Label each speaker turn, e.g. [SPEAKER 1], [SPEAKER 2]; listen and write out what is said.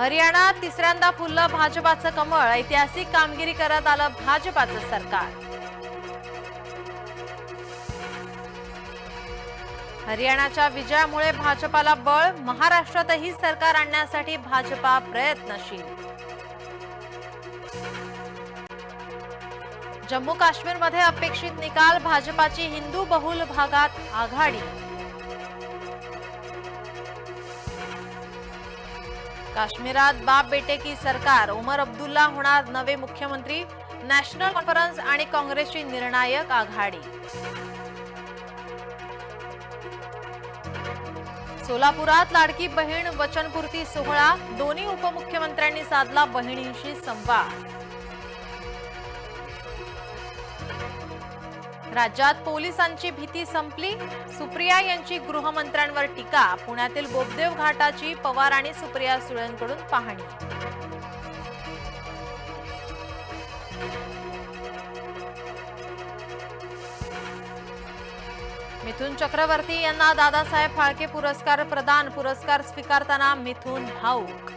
[SPEAKER 1] हरियाणात तिसऱ्यांदा फुललं भाजपाचं कमळ ऐतिहासिक कामगिरी करत आलं भाजपाचं सरकार. हरियाणाच्या विजयामुळे भाजपाला बळ महाराष्ट्रातही सरकार आणण्यासाठी भाजपा प्रयत्नशील. जम्मू काश्मीरमध्ये अपेक्षित निकाल भाजपाची हिंदू बहुल भागात आघाडी. काश्मीरात बाप बेटे की सरकार उमर अब्दुल्ला होणार नवे मुख्यमंत्री नॅशनल कॉन्फरन्स आणि काँग्रेसची निर्णायक आघाडी. सोलापुरात लाडकी बहीण वचनपूर्ती सोहळा दोन्ही उपमुख्यमंत्र्यांनी साधला बहिणींशी संवाद. राज्यात पोलिसांची भीती संपली. सुप्रिया यांची गृहमंत्र्यांवर टीका. पुण्यातील बोपदेव घाटाची पवार आणि सुप्रिया सुळेंकडून पाहणी. मिथुन चक्रवर्ती यांना दादासाहेब फाळके पुरस्कार प्रदान. पुरस्कार स्वीकारताना मिथुन भाऊक